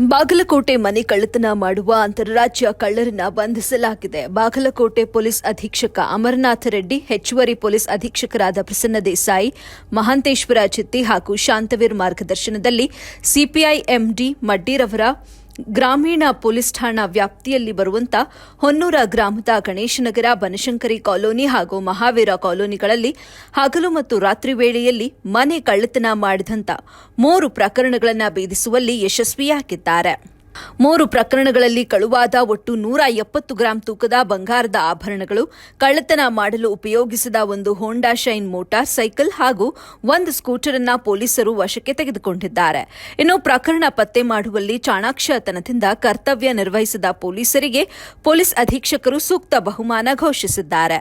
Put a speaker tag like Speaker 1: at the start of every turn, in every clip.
Speaker 1: ಬಾಗಲಕೋಟೆ ಮನೆ ಕಳ್ಳತನ ಮಾಡುವ ಅಂತಾರಾಜ್ಯ ಕಳ್ಳರನ್ನ ಬಂಧಿಸಲಾಗಿದೆ. ಬಾಗಲಕೋಟೆ ಪೊಲೀಸ್ ಅಧೀಕ್ಷಕ ಅಮರನಾಥ ರೆಡ್ಡಿ, ಹೆಚ್ಚುವರಿ ಪೊಲೀಸ್ ಅಧೀಕ್ಷಕರಾದ ಪ್ರಸನ್ನ ದೇಸಾಯಿ, ಮಹಾಂತೇಶ್ವರ ಚಿತ್ತಿ ಹಾಗೂ ಶಾಂತವೀರ್ ಮಾರ್ಗದರ್ಶನದಲ್ಲಿ ಸಿಪಿಐ ಎಂಡಿ ಮಡ್ಡಿರವರ ಗ್ರಾಮೀಣ ಪೊಲೀಸ್ ಠಾಣಾ ವ್ಯಾಪ್ತಿಯಲ್ಲಿ ಬರುವಂತ ಹೊನ್ನೂರ ಗ್ರಾಮದ ಗಣೇಶನಗರ, ಬನಶಂಕರಿ ಕಾಲೋನಿ ಹಾಗೂ ಮಹಾವೀರ ಕಾಲೋನಿಗಳಲ್ಲಿ ಹಗಲು ಮತ್ತು ರಾತ್ರಿ ವೇಳೆಯಲ್ಲಿ ಮನೆ ಕಳ್ಳತನ ಮಾಡಿದಂತ ಮೂರು ಪ್ರಕರಣಗಳನ್ನು ಭೇದಿಸುವಲ್ಲಿ ಯಶಸ್ವಿಯಾಗಿದ್ದಾರೆ. ಮೂರು ಪ್ರಕರಣಗಳಲ್ಲಿ ಕಳುವಾದ ಒಟ್ಟು ನೂರ ಎಪ್ಪತ್ತು ಗ್ರಾಂ ತೂಕದ ಬಂಗಾರದ ಆಭರಣಗಳು ಕಳ್ಳತನ ಮಾಡಲು ಉಪಯೋಗಿಸಿದ ಒಂದು ಹೋಂಡಾ ಶೈನ್ ಮೋಟಾರ್ ಸೈಕಲ್ ಹಾಗೂ ಒಂದು ಸ್ಕೂಟರ್ ಅನ್ನ ಪೊಲೀಸರು ವಶಕ್ಕೆ ತೆಗೆದುಕೊಂಡಿದ್ದಾರೆ. ಇನ್ನು ಪ್ರಕರಣ ಪತ್ತೆ ಮಾಡುವಲ್ಲಿ ಚಾಣಾಕ್ಷತನದಿಂದ ಕರ್ತವ್ಯ ನಿರ್ವಹಿಸಿದ ಪೊಲೀಸರಿಗೆ ಪೊಲೀಸ್ ಅಧೀಕ್ಷಕರು ಸೂಕ್ತ ಬಹುಮಾನ ಘೋಷಿಸಿದ್ದಾರೆ.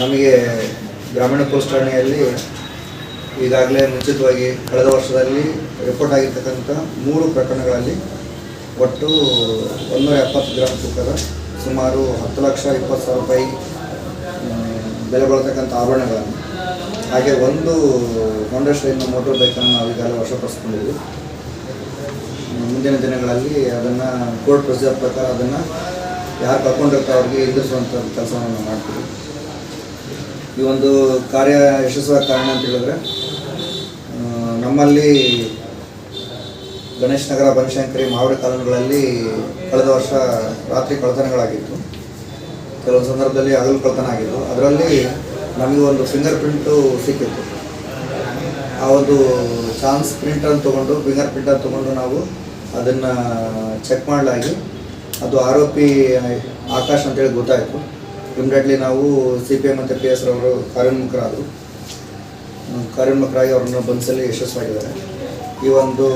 Speaker 2: ನಮಗೆ ಗ್ರಾಮೀಣ ಪೋಸ್ಟ್ ಠಾಣೆಯಲ್ಲಿ ಈಗಾಗಲೇ ಮುಂಚಿತವಾಗಿ ಕಳೆದ ವರ್ಷದಲ್ಲಿ ರಿಪೋರ್ಟ್ ಆಗಿರ್ತಕ್ಕಂಥ ಮೂರು ಪ್ರಕರಣಗಳಲ್ಲಿ ಒಟ್ಟು ಒಂದೂರ ಎಪ್ಪತ್ತು ಗ್ರಾಮ್ ತೂಕದ ಸುಮಾರು ಹತ್ತು ಲಕ್ಷ ಇಪ್ಪತ್ತು ಸಾವಿರ ರೂಪಾಯಿ ಬೆಲೆ ಬಾಳ್ತಕ್ಕಂಥ ಆಭರಣಗಳನ್ನು. ಹಾಗೆ ಒಂದು ಶೈನ್ ಮೋಟರ್ ಬೈಕನ್ನು ನಾವು ಈಗಾಗಲೇ ವಶಪಡಿಸ್ಕೊಂಡಿದ್ವಿ ಮುಂದಿನ ದಿನಗಳಲ್ಲಿ ಅದನ್ನು ಕೋರ್ಟ್ ಪ್ರೊಸೀಜರ್ ಪ್ರಕಾರ ಅದನ್ನು ಯಾರು ಕರ್ಕೊಂಡಿರ್ತಾರೆ ಅವ್ರಿಗೆ ಎದುರಿಸುವಂಥ ಕೆಲಸವನ್ನು ಮಾಡ್ತೀವಿ. ಈ ಒಂದು ಕಾರ್ಯ ಯಶಸ್ವಿ ಕಾರಣ ಅಂತ ಹೇಳಿದ್ರೆ ನಮ್ಮಲ್ಲಿ ಗಣೇಶ್ ನಗರ ಬನಶಂಕರಿ ಮಾವರಿ ಕಾಲೋನಿಗಳಲ್ಲಿ ಕಳೆದ ವರ್ಷ ರಾತ್ರಿ ಕಳತನಗಳಾಗಿತ್ತು ಕೆಲವು ಸಂದರ್ಭದಲ್ಲಿ ಹಗಲು ಕಳ್ಳತನ ಆಗಿತ್ತು ಅದರಲ್ಲಿ ನಮಗೆ ಒಂದು ಫಿಂಗರ್ ಪ್ರಿಂಟು ಸಿಕ್ಕಿತ್ತು. ಆ ಒಂದು ಚಾನ್ಸ್ ಪ್ರಿಂಟನ್ನು ತೊಗೊಂಡು ಫಿಂಗರ್ ಪ್ರಿಂಟನ್ನು ತೊಗೊಂಡು ನಾವು ಅದನ್ನು ಚೆಕ್ ಮಾಡಲಾಗಿ, ಅದು ಆರೋಪಿ ಆಕಾಶ್ ಅಂತೇಳಿ ಗೊತ್ತಾಯಿತು. ಇಮಿಡಿಯೇಟ್ಲಿ ನಾವು ಸಿ ಪಿ ಎಂ ಮತ್ತು ಪಿ ಎಸ್ ರವರು ಕಾರ್ಯೋನ್ಮುಖರಾದರು. ಕಾರ್ಯೋನ್ಮುಖರಾಗಿ ಅವರನ್ನು ಬಂಧಿಸಲು ಯಶಸ್ವಾಗಿದ್ದಾರೆ. ಈ ಒಂದು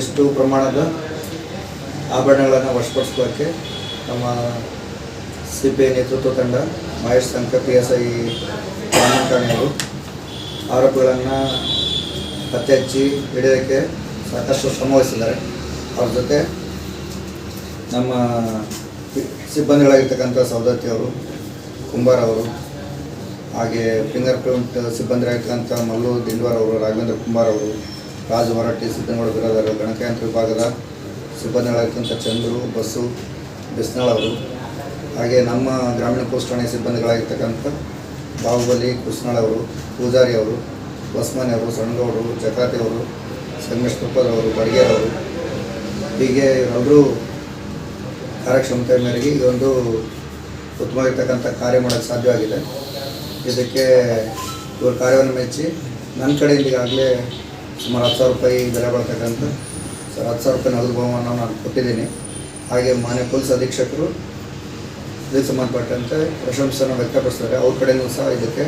Speaker 2: ಇಷ್ಟು ಪ್ರಮಾಣದ ಆಭರಣಗಳನ್ನು ವಶಪಡಿಸೋಕ್ಕೆ ನಮ್ಮ ಸಿ ಪಿ ನೇತೃತ್ವ ತಂಡ, ಮಹೇಶ್ ಸಂಕ ಪಿ ಎಸ್ ಐ ಗ್ರಾಮೀಣ ಠಾಣೆಯವರು ಆರೋಪಿಗಳನ್ನು ಪತ್ತೆ ಹಚ್ಚಿ ಹಿಡಿಯೋಕ್ಕೆ ಸಾಕಷ್ಟು ಶ್ರಮ ವಹಿಸಿದ್ದಾರೆ. ಅವ್ರ ಜೊತೆ ನಮ್ಮ ಸಿಬ್ಬಂದಿಗಳಾಗಿರ್ತಕ್ಕಂಥ ಸೌದತ್ತಿ ಅವರು, ಕುಂಬಾರ್ ಅವರು ಹಾಗೆ ಫಿಂಗರ್ ಪ್ರಿಂಟ್ ಸಿಬ್ಬಂದಿಯಾಗಿರ್ತಕ್ಕಂಥ ಮಲ್ಲು ದಿಂಡ್ವಾರ್ ಅವರು, ರಾಘವೇಂದ್ರ ಕುಮಾರ್ ಅವರು, ರಾಜು ಹೊರಟ್ಟಿ ಸಿದ್ದನಗೌಡ ಬಿರಾದರ್, ಗಣಕಯಂತ್ರ ವಿಭಾಗದ ಸಿಬ್ಬಂದಿಗಳಾಗಿರ್ತಕ್ಕಂಥ ಚಂದ್ರು ಬಸ್ಸು ಬಿಸ್ನಾಳ್ ಅವರು. ಹಾಗೆ ನಮ್ಮ ಗ್ರಾಮೀಣ ಪೋಸ್ಟ್ ಠಾಣೆ ಸಿಬ್ಬಂದಿಗಳಾಗಿರ್ತಕ್ಕಂಥ ಬಾಹುಬಲಿ, ಕೃಷ್ಣಾಳ್ ಅವರು, ಪೂಜಾರಿ ಅವರು, ಬಸ್ಮಾನಿ ಅವರು ಸಣ್ಣಗೌಡರು ಜಕಾತಿ ಅವರು, ಸಂಗಮೇಶ್ ತುಪ್ಪದವರು ಬಡಗೇರ್ ಅವರು. ಹೀಗೆ ಎಲ್ಲರೂ ಕಾರ್ಯಕ್ಷಮತೆ ಮೇರೆಗೆ ಈ ಒಂದು ಉತ್ತಮವಾಗಿರ್ತಕ್ಕಂಥ ಕಾರ್ಯ ಮಾಡೋಕ್ಕೆ ಸಾಧ್ಯವಾಗಿದೆ. ಇದಕ್ಕೆ ಇವರು ಕಾರ್ಯವನ್ನು ಮೆಚ್ಚಿ ನನ್ನ ಕಡೆ ಈಗಾಗಲೇ ಸುಮಾರು ಹತ್ತು ಸಾವಿರ ರೂಪಾಯಿ ಬೆಲೆ ಬರ್ತಕ್ಕಂಥ ಸರ್, ಹತ್ತು ಸಾವಿರ ರೂಪಾಯಿ ನಗದು ಬಹುಮಾನ ನಾನು ಕೊಟ್ಟಿದ್ದೀನಿ. ಹಾಗೆ ಮಾನ್ಯ ಪೊಲೀಸ್ ಅಧೀಕ್ಷಕರು ಇದಕ್ಕೆ ಸಂಬಂಧಪಟ್ಟಂತೆ ಪ್ರಶಂಸೆಯನ್ನು ವ್ಯಕ್ತಪಡಿಸ್ತಾರೆ ಅವ್ರ ಕಡೆಯೂ ಸಹ ಇದಕ್ಕೆ